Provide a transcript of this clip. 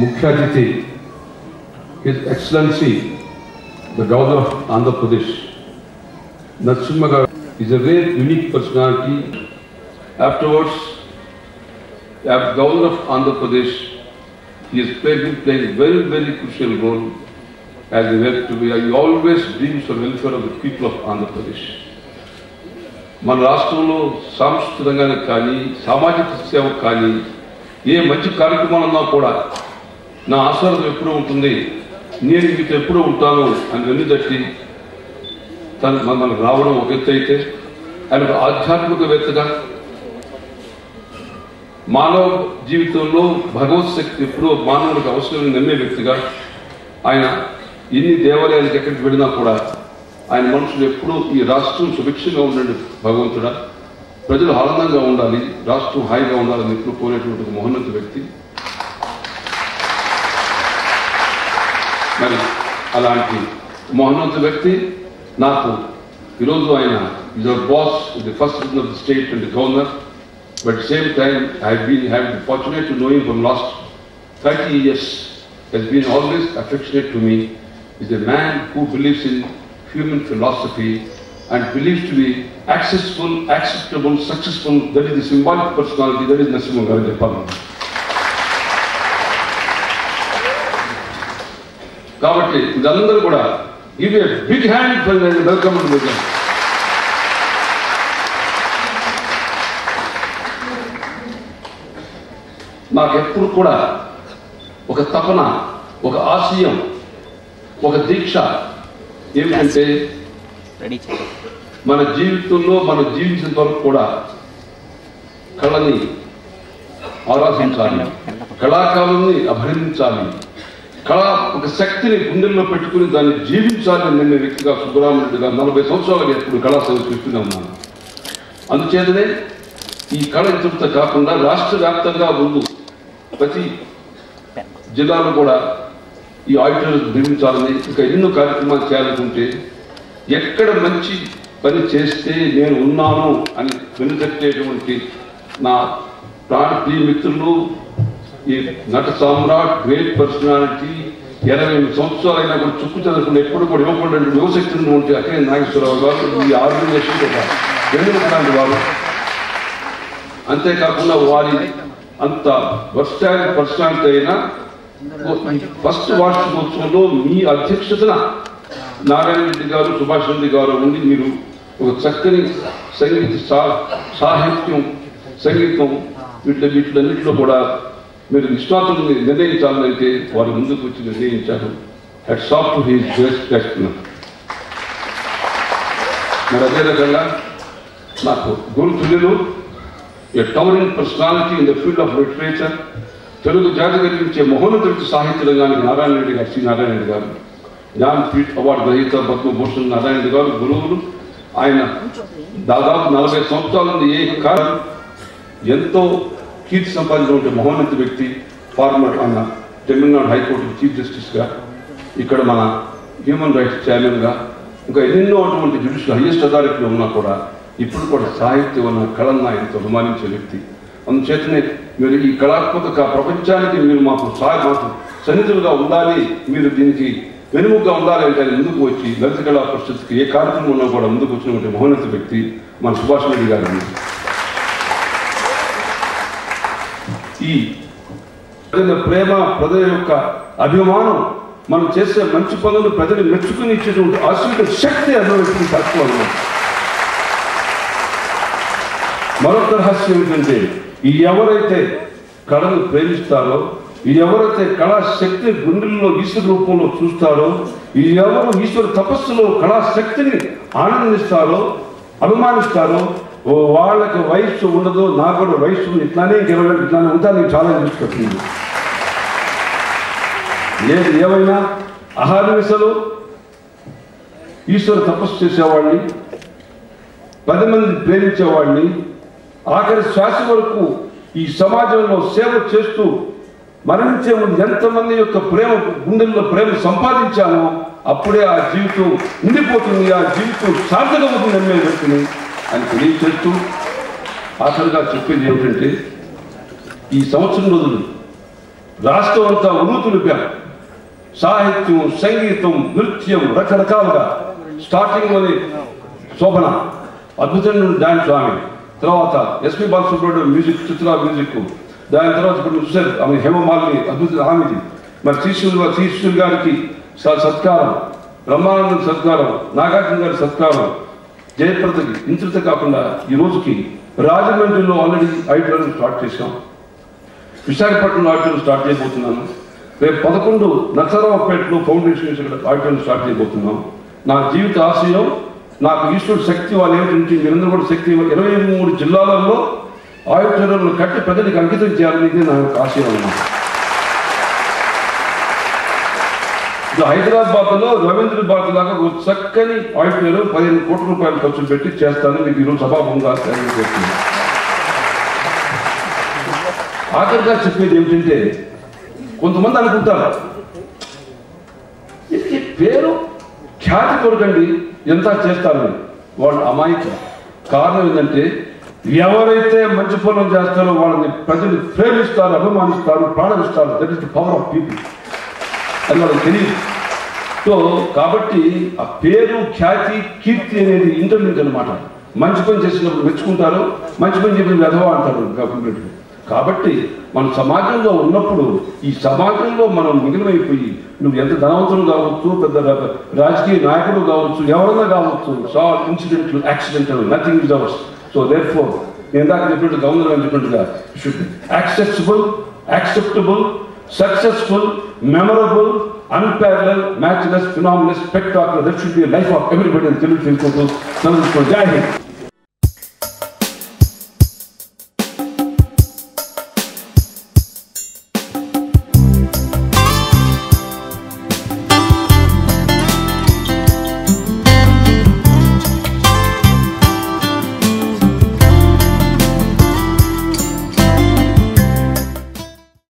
ముఖ్య అతిథి his excellency the governor of Andhra Pradesh Narasimha గారు is a rare unique personality afterwards as governor of Andhra Pradesh he is playing, playing very, very crucial role as he went to be. He always dreams for welfare of the people of Andhra Pradesh. మన రాష్ట్రంలో సాంస్కృతికంగానే కానీ సామాజిక సేవ కానీ ఏ మంచి కార్యక్రమాలన్నా కూడా నా ఆశీర్వాదం ఎప్పుడూ ఉంటుంది. నేను మీకు ఎప్పుడూ ఉంటాను అని వెన్ను తట్టి తను మనకు రావడం ఒక ఎత్తు అయితే ఆయన ఒక ఆధ్యాత్మికవేత్తగా మానవ జీవితంలో భగవత్ శక్తి ఎప్పుడూ మానవుడికి అవసరం నమ్మే వ్యక్తిగా ఆయన ఎన్ని దేవాలయాలకు ఎక్కడికి వెళ్ళినా కూడా ఆయన మనుషులు ఎప్పుడూ ఈ రాష్ట్రం సుభిక్షంగా ఉండండి భగవంతుడా. ప్రజలు ఆనందంగా ఉండాలి రాష్ట్రం హాయిగా ఉండాలని ఎప్పుడు కోరేటువంటి మహోన్నత వ్యక్తి. మరి అలాంటి మహోన్నత వ్యక్తి నాకు ఈరోజు ఆయన is our boss the first of the state and the governor But at the same time, I have been have been fortunate to know him from last 30 years. Has been always affectionate to me. Is a man who believes in human philosophy and believes to be accessible, acceptable, successful. That is the symbolic personality. That is Narasimha Garage కాబట్టి ఇదందరూ కూడా give a big hand for welcome to నాకెప్పుడు కూడా ఒక తపన ఒక ఆశయం ఒక దీక్ష ఏమిటంటే మన జీవితంలో మనం జీవించిన వరకు కూడా కళని ఆరాధించాలి కళాకారుల్ని అభినందించాలి. కళ ఒక శక్తిని గుండెల్లో పెట్టుకుని దాన్ని జీవించాలని నేను వ్యక్తిగా సుబ్బరామరెడ్డిగా నలభై సంవత్సరాలుగా ఇప్పుడు కళా సేవ చేస్తూనే ఉన్నాను అందుచేతనే ఈ కళ ఇంతటితో కాకుండా రాష్ట్ర వ్యాప్తంగా ముందు ప్రతి జిల్లాలో కూడా ఈ ఆడిటోరియం నిర్మించాలని ఇంకా ఎన్నో కార్యక్రమాలు చేయాలనుకుంటే ఎక్కడ మంచి పని చేస్తే నేను ఉన్నాను అని వెనుకట్టేటువంటి నా ప్రాణ ప్రియ మిత్రులు ఈ నట సామ్రాట్ గ్రేట్ పర్సనాలిటీ ఇరవై ఎనిమిది సంవత్సరాలైనా కూడా చుక్కు చదువుకుని ఎప్పుడు కూడా ఇవ్వకుండా యువశక్తులు ఉంటే అక్కడే నాగేశ్వరరావు గారు ఈ ఆర్గనైజేషన్ ఒక వారు. అంతేకాకుండా వారి అంత వర్స్టైల్ పర్సనాలిటీ అయినా ఫస్ట్ వార్షికోత్సవంలో మీ అధ్యక్షతన నారాయణ రెడ్డి గారు సుభాష్ రెడ్డి గారు ఉండి మీరు ఒక చక్కని సంగీత సా- సాహిత్యం సంగీతం వీటి వీటిలన్నింటిలో కూడా మీరు నిష్ణాతుల్ని నిర్ణయించాలంటే వారు ముందుకు వచ్చి నిర్ణయించారు head soft to his best best మరి అదే రకంగా నాకు గురు a towering personality in the field of literature Telugu జాతి కలిగించే మహోన్నతుడి సాహిత్య రంగానికి నారాయణ రెడ్డి గారు శ్రీ నారాయణ రెడ్డి గారు జ్ఞానపీఠ్ అవార్డు గ్రహీత పద్మభూషణ్ నారాయణ రెడ్డి గారు గురువులు ఆయన దాదాపు నలభై సంవత్సరాల నుండి ఏ కాలం ఎంతో కీర్తి సంపాదించిన మహోన్నత వ్యక్తి ఫార్మర్ అన్న తమిళనాడు హైకోర్టు చీఫ్ జస్టిస్గా ఇక్కడ మన హ్యూమన్ రైట్స్ చైర్మన్గా ఇంకా ఎన్నెన్నో అటువంటి జ్యుడిషియల్ హైయెస్ట్ అథారిటీలో ఉన్నా కూడా ఇప్పుడు కూడా సాహిత్యం అన్న కళను ఆయనతో అభిమానించే వ్యక్తి. అందుచేతనే మీరు ఈ కళాత్మక ప్రపంచానికి మీరు మాకు సహాయ మాకు సన్నిధులుగా ఉండాలి మీరు దీనికి వెనుముగ్గా ఉండాలి అంటే ఆయన ముందుకు వచ్చి లలిత కళా పరిషత్కి ఏ కార్యక్రమం ఉన్నా కూడా ముందుకు వచ్చినటువంటి మహోన్నత వ్యక్తి మన సుభాష్ రెడ్డి గారు. ఈ ప్రేమ ప్రజల యొక్క అభిమానం మనం చేసే మంచి పనులు ప్రజలు మెచ్చుకుని ఇచ్చేటువంటి ఆశ్రిత శక్తి అనుభవించింది తక్కువ మరొక రహస్యం ఏంటంటే ఈ ఎవరైతే కళను ప్రేమిస్తారో ఈ ఎవరైతే కళాశక్తి గుండెల్లో ఈశ్వర రూపంలో చూస్తారో ఈ ఎవరు ఈశ్వర తపస్సులో కళా శక్తిని ఆనందిస్తారో అభిమానిస్తారో ఓ వాళ్ళకి వయస్సు ఉండదు నాకు కూడా వయస్సు ఇట్లానే గెలవడం ఇరవై ఇట్లానే ఉంటా నీకు చాలా చూసుకొచ్చింది లేదు ఏమైనా అహర్నిశలు ఈశ్వర తపస్సు చేసేవాడిని పది మంది ప్రేమించేవాడిని ఆఖరి శ్వాస వరకు ఈ సమాజంలో సేవ చేస్తూ మరణించే ముందు ఎంతమంది యొక్క ప్రేమ గుండెల్లో ప్రేమ సంపాదించానో అప్పుడే ఆ జీవితం ఉండిపోతుంది ఆ జీవితం సార్థకమవుతుంది నమ్మే వ్యక్తిని అని తెలియచేస్తూ ఆఖరిగా చెప్పింది ఏమిటంటే ఈ సంవత్సరం రోజులు రాష్ట్రం అంతా ఉరుతులుగా సాహిత్యం సంగీతం నృత్యం రకరకాలుగా స్టార్టింగ్లోని శోభన అద్భుతమైన డాన్స్ స్వామి తర్వాత SP Balasubrahmanyam music Chitra music దాని తర్వాత ఇప్పుడు చూశారు ఆమె హేమమాలిని అద్భుత ఆమెది మరి శిష్యులు శిష్యులు గారికి సత్కారం బ్రహ్మానందం సత్కారం నాగార్జున గారి సత్కారం జయప్రదకి ఇంతటితో కాకుండా ఈ రోజుకి రాజమండ్రిలో ఆల్రెడీ ఐటీలను స్టార్ట్ చేశాం. విశాఖపట్నంలో ఆడిటోరియం స్టార్ట్ చేయబోతున్నాను. రేపు పదకొండు నరసరావుపేటలో ఫౌండేషన్ ఇక్కడ ఆడిటోరియం స్టార్ట్ చేయబోతున్నాం. నా జీవిత ఆశయం నాకు ఈశ్వరుడు శక్తి వాళ్ళు ఏమిటి మీరందరూ కూడా శక్తి ఇరవై మూడు జిల్లాలలో ఆడిటోరియంలు కట్టి ప్రజలకు అంకితం చేయాలనేది నా యొక్క ఆశయం అన్నమాట ఇప్పుడు హైదరాబాద్లో రవీంద్ర భారత్ లాగా ఒక చక్కని పేరు పదిహేను కోట్ల రూపాయలు ఖర్చు పెట్టి చేస్తాను. మీకు ఈరోజు సభాభంగా తెలియజేస్తున్నాను ఆఖరిగా చెప్పేది ఏమిటంటే కొంతమంది అనుకుంటారు ఇది పేరు? ఖ్యాతి కొరకండి ఎంత చేస్తారని వాళ్ళు అమాయకులు. కారణం ఏంటంటే ఎవరైతే మంచి పనులు చేస్తారో వాళ్ళని ప్రజలు ప్రేమిస్తారు అభిమానిస్తారు ప్రాణమిస్తారు. That is the power of people అది వాళ్ళకి తెలియదు. సో కాబట్టి ఆ పేరు ఖ్యాతి కీర్తి అనేది ఇంటర్లింక్ అనమాట మంచి పని చేసినప్పుడు మెచ్చుకుంటారు మంచి పని చెప్పిన వెధవ అంటారు గవర్నమెంట్ కాబట్టి మన సమాజంలో ఉన్నప్పుడు ఈ సమాజంలో మనం మిగిలిపోయి నువ్వు ఎంత ధనవంతులు కావచ్చు పెద్ద రాజకీయ నాయకుడు కావచ్చు ఎవరైనా కావచ్చు సాల్ ఇన్సిడెంట్లు accident nothing is ours. So therefore నేను దాకా చెప్పినట్టు గవర్నర్ అని చెప్పినట్టుగా should acceptable acceptable successful, memorable, unparalleled, matchless, phenomenal, spectacular. That should be a life of everybody in Telugu film service for Jai Hind.